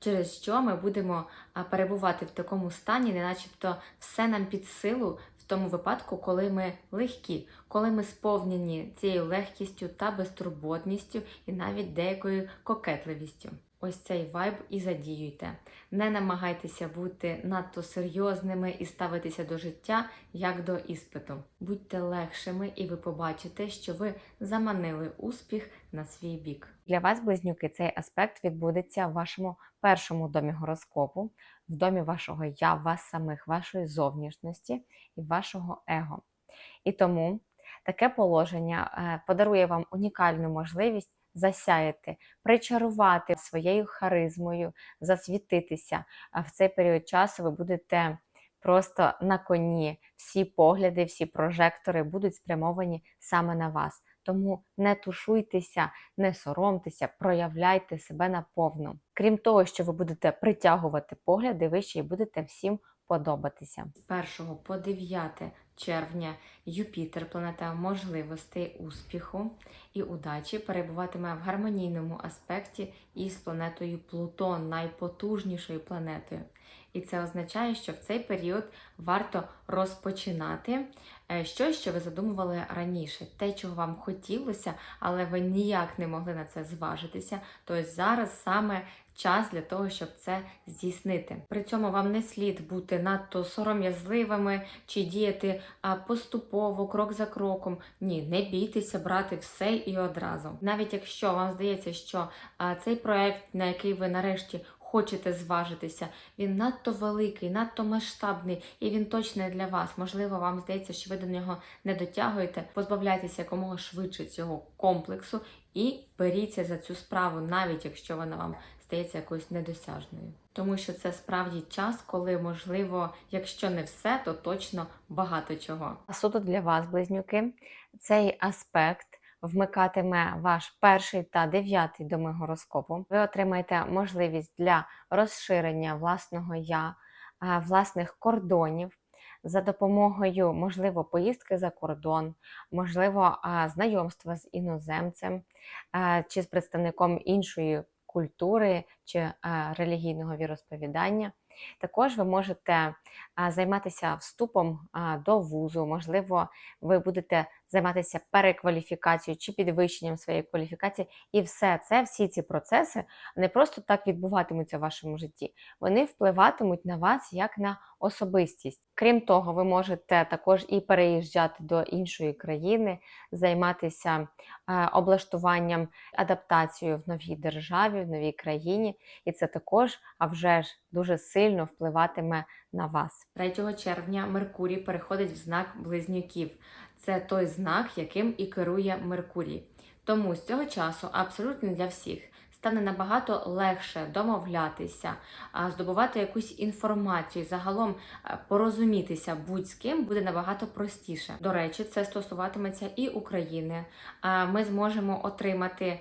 через що ми будемо перебувати в такому стані, не начебто все нам під силу в тому випадку, коли ми легкі, коли ми сповнені цією легкістю та безтурботністю і навіть деякою кокетливістю. Ось цей вайб і задіюйте. Не намагайтеся бути надто серйозними і ставитися до життя як до іспиту. Будьте легшими, і ви побачите, що ви заманили успіх на свій бік. Для вас, близнюки, цей аспект відбудеться в вашому першому домі гороскопу, в домі вашого я, вас самих, вашої зовнішності і вашого его. І тому таке положення е, подарує вам унікальну можливість засяяти, причарувати своєю харизмою, засвітитися. А в цей період часу ви будете просто на коні. Всі погляди, всі прожектори будуть спрямовані саме на вас. Тому не тушуйтеся, не соромтеся, проявляйте себе наповну. Крім того, що ви будете притягувати погляди, ви ще й будете всім подобатися. З 1 по 9 червня Юпітер, планета можливостей, успіху і удачі, перебуватиме в гармонійному аспекті із планетою Плутон, найпотужнішою планетою. І це означає, що в цей період варто розпочинати е, щось, що ви задумували раніше, те, чого вам хотілося, але ви ніяк не могли на це зважитися. То зараз саме час для того, щоб це здійснити. При цьому вам не слід бути надто сором'язливими чи діяти поступово, крок за кроком. Ні, не бійтеся брати все і одразу. Навіть якщо вам здається, що цей проект, на який ви нарешті хочете зважитися, він надто великий, надто масштабний, і він точно для вас. Можливо, вам здається, що ви до нього не дотягуєте. Позбавляйтеся якомога швидше цього комплексу і беріться за цю справу, навіть якщо вона вам здається якоюсь недосяжною. Тому що це справді час, коли можливо, якщо не все, то точно багато чого. А суто для вас, близнюки, цей аспект вмикатиме ваш перший та дев'ятий доми гороскопу. Ви отримаєте можливість для розширення власного я, власних кордонів. За допомогою, можливо, поїздки за кордон, можливо, знайомства з іноземцем чи з представником іншої культури чи релігійного віросповідання. Також ви можете займатися вступом до вузу, можливо, ви будете займатися перекваліфікацією чи підвищенням своєї кваліфікації. І все це, всі ці процеси не просто так відбуватимуться в вашому житті, вони впливатимуть на вас як на особистість. Крім того, ви можете також і переїжджати до іншої країни, займатися е, облаштуванням, адаптацією в новій державі, в новій країні, і це також, а вже ж дуже сильно впливатиме на вас. 3 червня Меркурій переходить в знак близнюків. Це той знак, яким і керує Меркурій. Тому з цього часу абсолютно для всіх стане набагато легше домовлятися, здобувати якусь інформацію, загалом порозумітися будь з ким буде набагато простіше. До речі, це стосуватиметься і України. Ми зможемо отримати е,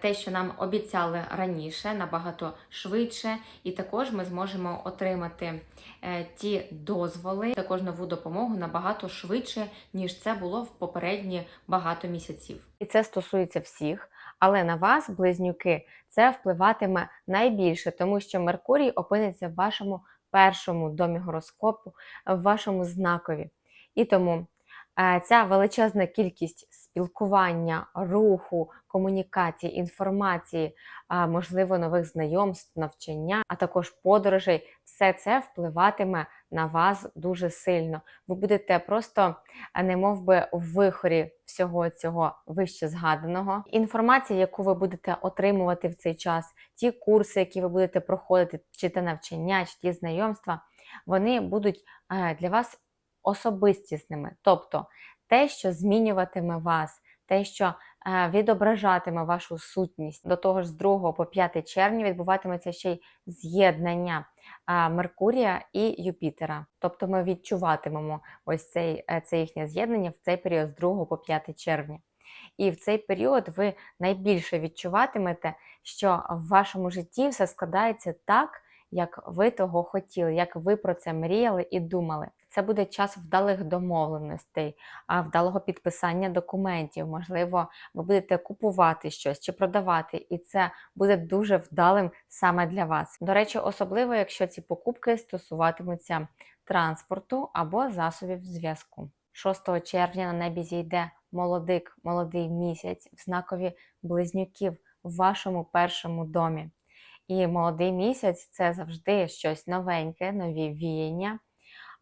те, що нам обіцяли раніше, набагато швидше, і також ми зможемо отримати е, ті дозволи, також нову допомогу набагато швидше, ніж це було в попередні багато місяців. І це стосується всіх. Але на вас, близнюки, це впливатиме найбільше, тому що Меркурій опиниться в вашому першому домі гороскопу, в вашому знакові. І тому е, ця величезна кількість спілкування, руху, комунікації, інформації, можливо, нових знайомств, навчання, а також подорожей, все це впливатиме на вас дуже сильно. Ви будете просто е, не мов би в вихорі всього цього вище згаданого. Інформація, яку ви будете отримувати в цей час, ті курси, які ви будете проходити, чи те навчання, чи ті знайомства, вони будуть е, для вас особистісними. Тобто те, що змінюватиме вас, те, що е, відображатиме вашу сутність. До того ж, з 2 по 5 червня відбуватиметься ще й з'єднання а, Меркурія і Юпітера. Тобто ми відчуватимемо ось цей, е, це їхнє з'єднання в цей період з 2 по 5 червня. І в цей період ви найбільше відчуватимете, що в вашому житті все складається так, як ви того хотіли, як ви про це мріяли і думали. Це буде час вдалих домовленостей, а вдалого підписання документів. Можливо, ви будете купувати щось чи продавати, і це буде дуже вдалим саме для вас. До речі, особливо, якщо ці покупки стосуватимуться транспорту або засобів зв'язку. 6 червня на небі зійде молодик, молодий місяць в знакові близнюків в вашому першому домі. І молодий місяць це завжди щось новеньке, нові віяння.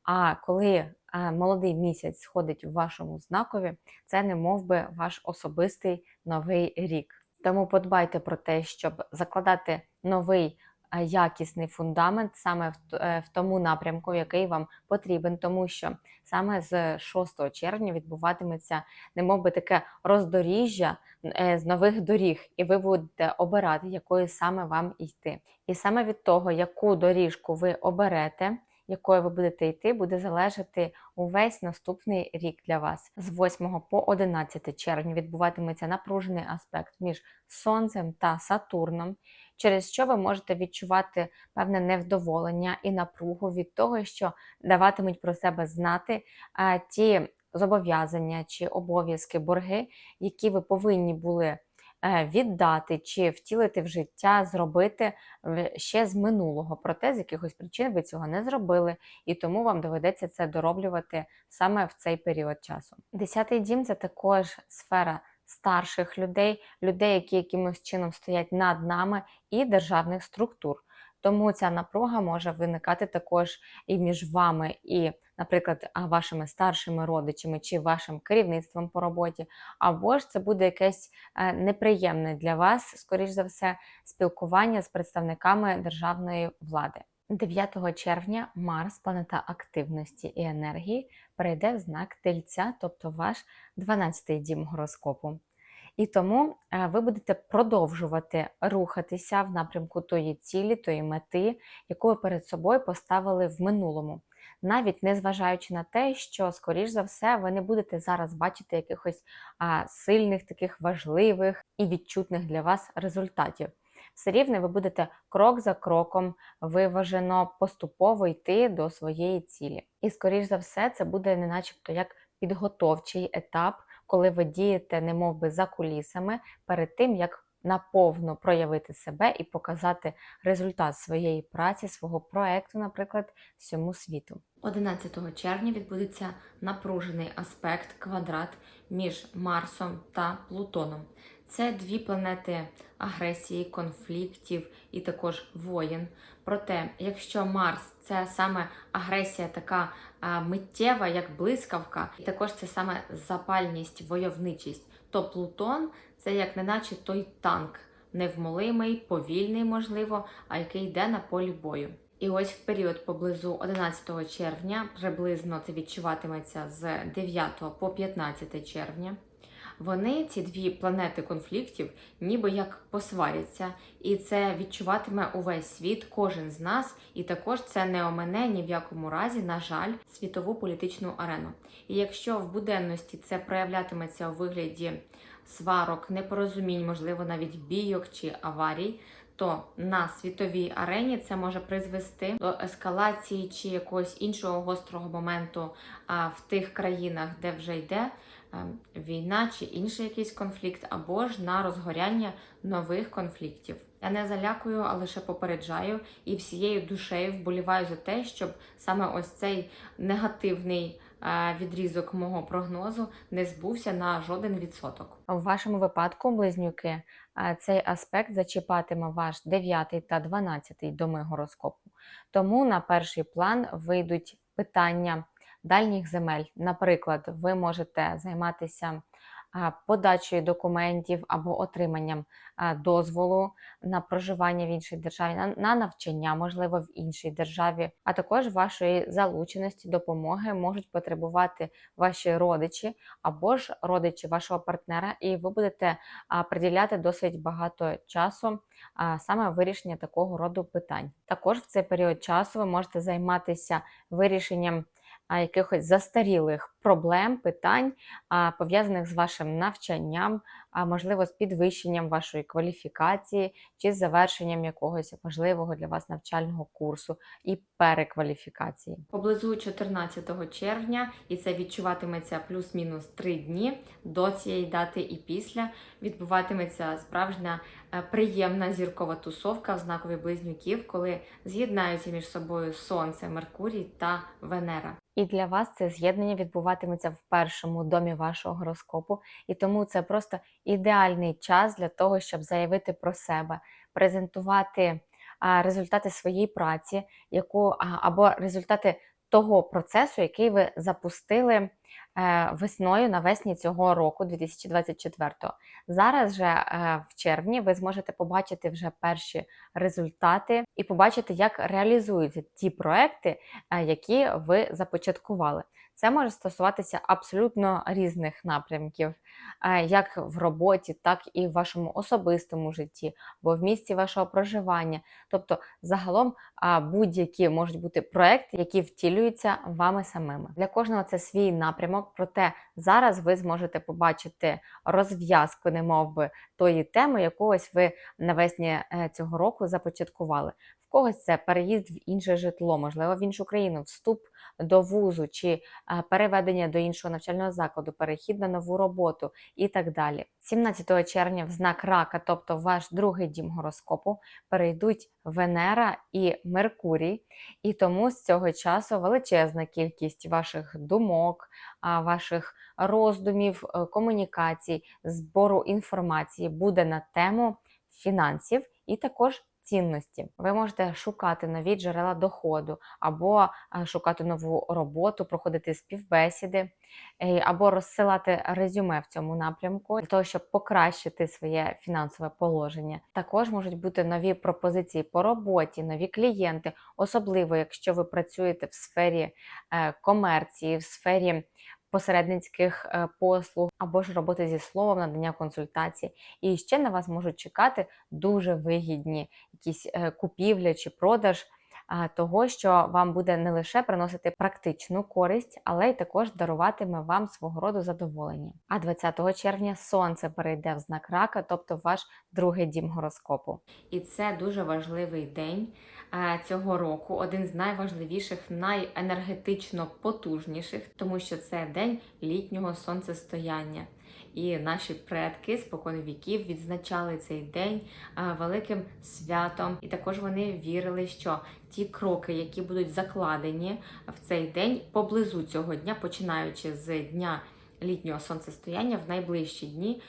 А коли е, молодий місяць сходить у вашому знакові, це не мов би ваш особистий новий рік. Тому подбайте про те, щоб закладати новий якісний фундамент саме в, е, в тому напрямку, який вам потрібен, тому що саме з 6 червня відбуватиметься немов би таке роздоріжжя е, з нових доріг, і ви будете обирати, якою саме вам йти. І саме від того, яку доріжку ви оберете, якою ви будете йти, буде залежати увесь наступний рік для вас. З 8 по 11 червня відбуватиметься напружений аспект між Сонцем та Сатурном, через що ви можете відчувати певне невдоволення і напругу від того, що даватимуть про себе знати ті зобов'язання чи обов'язки, борги, які ви повинні були віддати чи втілити в життя, зробити ще з минулого. Проте з якихось причин ви цього не зробили, і тому вам доведеться це дороблювати саме в цей період часу. Десятий дім це також сфера старших людей, людей, які якимось чином стоять над нами, і державних структур. Тому ця напруга може виникати також і між вами, і, наприклад, вашими старшими родичами чи вашим керівництвом по роботі, або ж це буде якесь е, неприємне для вас, скоріш за все, спілкування з представниками державної влади. 9 червня Марс, планета активності і енергії, перейде в знак Тельця, тобто ваш 12-й дім гороскопу. І тому е, ви будете продовжувати рухатися в напрямку тої цілі, тої мети, яку ви перед собою поставили в минулому. Навіть незважаючи на те, що, скоріш за все, ви не будете зараз бачити якихось а, сильних, таких важливих і відчутних для вас результатів. Все рівно ви будете крок за кроком виважено поступово йти до своєї цілі. І, скоріш за все, це буде не начебто як підготовчий етап, коли ви дієте немов би за кулісами перед тим, як наповну проявити себе і показати результат своєї праці, свого проекту, наприклад, всьому світу. 11 червня відбудеться напружений аспект квадрат між Марсом та Плутоном. Це дві планети агресії, конфліктів і також воєн. Проте, якщо Марс це саме агресія така миттєва, як блискавка, і також це саме запальність, войовничість, то Плутон це як неначе той танк, невмолимий, повільний, можливо, а який йде на полі бою. І ось в період поблизу 11 червня, приблизно це відчуватиметься з 9 по 15 червня. Вони, ці дві планети конфліктів, ніби як посваряться, і це відчуватиме увесь світ, кожен з нас, і також це не омене ні в якому разі, на жаль, світову політичну арену. І якщо в буденності це проявлятиметься у вигляді сварок, непорозумінь, можливо, навіть бійок чи аварій, то на світовій арені це може призвести до ескалації чи якогось іншого гострого моменту в тих країнах, де вже йде е, війна чи інший якийсь конфлікт, або ж на розгоряння нових конфліктів. Я не залякую, а лише попереджаю і всією душею вболіваю за те, щоб саме ось цей негативний е, відрізок мого прогнозу не збувся на жоден відсоток. В вашому випадку, близнюки, цей аспект зачіпатиме ваш 9 та 12 доми гороскопу. Тому на перший план вийдуть питання дальніх земель. Наприклад, ви можете займатися подачею документів або отриманням дозволу на проживання в іншій державі, на, на навчання, можливо, в іншій державі, а також вашої залученості, допомоги можуть потребувати ваші родичі або ж родичі вашого партнера, і ви будете приділяти досить багато часу саме вирішення такого роду питань. Також в цей період часу ви можете займатися вирішенням якихось застарілих проблем, питань, пов'язаних з вашим навчанням, а можливо, з підвищенням вашої кваліфікації чи з завершенням якогось важливого для вас навчального курсу і перекваліфікації. Поблизу 14 червня, і це відчуватиметься плюс-мінус 3 дні до цієї дати і після відбуватиметься справжня е, приємна зіркова тусовка в знакові близнюків, коли з'єднаються між собою Сонце, Меркурій та Венера. І для вас це з'єднання відбуватиметься в першому домі вашого гороскопу, і тому це просто ідеальний час для того, щоб заявити про себе, презентувати результати своєї праці, яку або результати того процесу, який ви запустили е, весною навесні цього року, 2024. Зараз же е, в червні ви зможете побачити вже перші результати і побачити, як реалізуються ті проекти, е, які ви започаткували. Це може стосуватися абсолютно різних напрямків, е, як в роботі, так і в вашому особистому житті, або в місці вашого проживання. Тобто, загалом будь-які можуть бути проекти, які втілюються вами самими. Для кожного це свій напрямок, проте зараз ви зможете побачити розв'язку, не мов би, тої теми, яку ось ви навесні е, цього року започаткували. В когось це переїзд в інше житло, можливо, в іншу країну, вступ до вузу чи переведення до іншого навчального закладу, перехід на нову роботу і так далі. 17 червня в знак рака, тобто ваш другий дім гороскопу, перейдуть Венера і Меркурій, і тому з цього часу величезна кількість ваших думок, ваших роздумів, е, комунікацій, збору інформації буде на тему фінансів і також цінності. Ви можете шукати нові джерела доходу, або е, шукати нову роботу, проходити співбесіди, е, або розсилати резюме в цьому напрямку для того, щоб покращити своє фінансове положення. Також можуть бути нові пропозиції по роботі, нові клієнти, особливо якщо ви працюєте в сфері е, комерції, в сфері посередницьких е, послуг або ж роботи зі словом, надання консультацій. І ще на вас можуть чекати дуже вигідні якісь е, купівля чи продаж. Того, що вам буде не лише приносити практичну користь, але й також даруватиме вам свого роду задоволення. А 20 червня сонце перейде в знак рака, тобто ваш другий дім гороскопу. І це дуже важливий день цього року, один з найважливіших, найенергетично потужніших, тому що це день літнього сонцестояння. І наші предки спокон віків відзначали цей день великим святом, і також вони вірили, що ті кроки, які будуть закладені в цей день поблизу цього дня, починаючи з дня літнього сонцестояння в найближчі дні,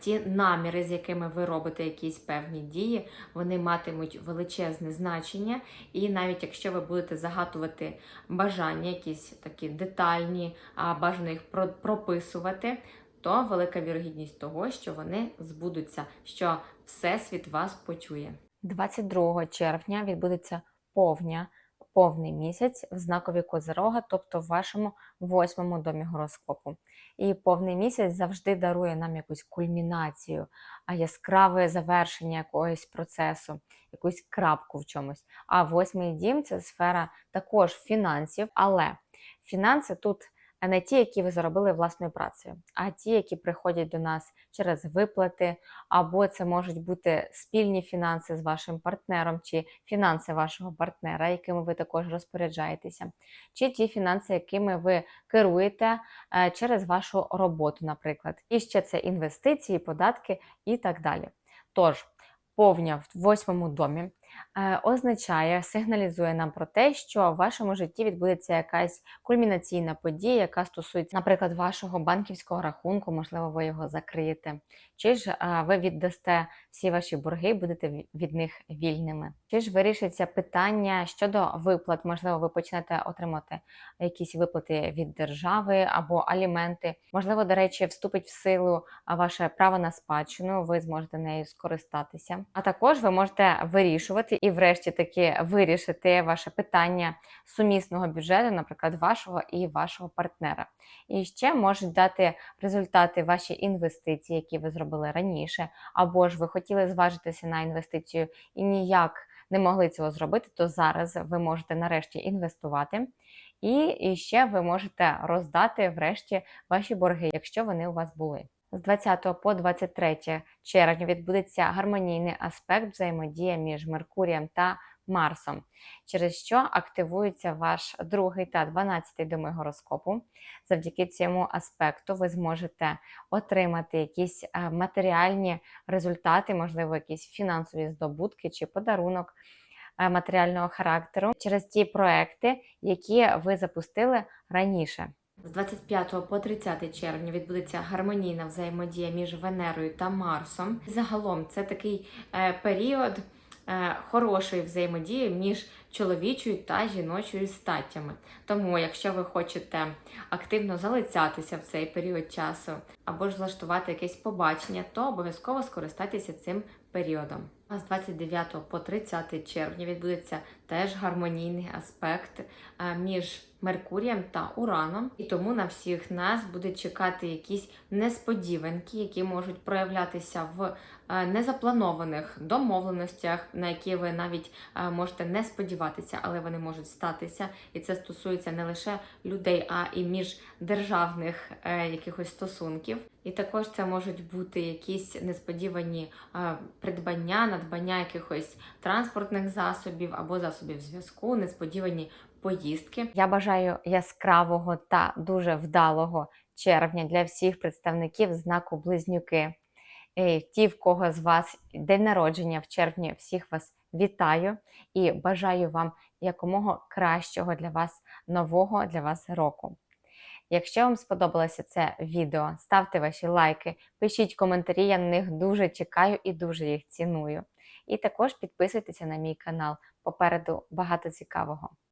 ті наміри, з якими ви робите якісь певні дії, вони матимуть величезне значення. І навіть якщо ви будете загадувати бажання, якісь такі детальні, бажано їх прописувати, то велика вірогідність того, що вони збудуться, що Всесвіт вас почує. 22 червня відбудеться повня, повний місяць в знакові Козирога, тобто в вашому восьмому домі гороскопу. І повний місяць завжди дарує нам якусь кульмінацію, яскраве завершення якогось процесу, якусь крапку в чомусь. А восьмий дім це сфера також фінансів, але фінанси тут не ті, які ви заробили власною працею, а ті, які приходять до нас через виплати, або це можуть бути спільні фінанси з вашим партнером, чи фінанси вашого партнера, якими ви також розпоряджаєтеся, чи ті фінанси, якими ви керуєте е, через вашу роботу, наприклад. І ще це інвестиції, податки і так далі. Тож, повня в восьмому домі означає, сигналізує нам про те, що в вашому житті відбудеться якась кульмінаційна подія, яка стосується, наприклад, вашого банківського рахунку, можливо, ви його закриєте, чи ж е, ви віддасте всі ваші борги, будете від них вільними. Чи ж вирішиться питання щодо виплат? Можливо, ви почнете отримати якісь виплати від держави або аліменти. Можливо, до речі, вступить в силу ваше право на спадщину, ви зможете нею скористатися. А також ви можете вирішувати і, врешті, таки вирішити ваше питання сумісного бюджету, наприклад, вашого і вашого партнера. І ще можуть дати результати ваші інвестиції, які ви зробили раніше, або ж ви хотіли зважитися на інвестицію і ніяк не могли цього зробити, то зараз ви можете нарешті інвестувати. І ще ви можете роздати врешті ваші борги, якщо вони у вас були. З 20 по 23 червня відбудеться гармонійний аспект взаємодія між Меркурієм та Марсом, через що активується ваш другий та 12 доми гороскопу. Завдяки цьому аспекту ви зможете отримати якісь е, матеріальні результати, можливо, якісь фінансові здобутки чи подарунок е, матеріального характеру через ті проекти, які ви запустили раніше. З 25 по 30 червня відбудеться гармонійна взаємодія між Венерою та Марсом. Загалом це такий е, період е, хорошої взаємодії між чоловічою та жіночою статтями. Тому, якщо ви хочете активно залицятися в цей період часу або ж влаштувати якесь побачення, то обов'язково скористайтеся цим періодом. А з 29 по 30 червня відбудеться теж гармонійний аспект е, між Меркурієм та Ураном, і тому на всіх нас буде чекати якісь несподіванки, які можуть проявлятися в е, незапланованих домовленостях, на які ви навіть е, можете не сподіватися, але вони можуть статися. І це стосується не лише людей, а і міждержавних якихось стосунків. І також це можуть бути якісь несподівані придбання, надбання якихось транспортних засобів або засобів зв'язку, несподівані поїздки. Я бажаю яскравого та дуже вдалого червня для всіх представників знаку Близнюки. Ті, в кого з вас день народження в червні, всіх вас вітаю і бажаю вам якомога кращого для вас нового для вас року. Якщо вам сподобалося це відео, ставте ваші лайки, пишіть коментарі, я на них дуже чекаю і дуже їх ціную. І також підписуйтеся на мій канал. Попереду багато цікавого.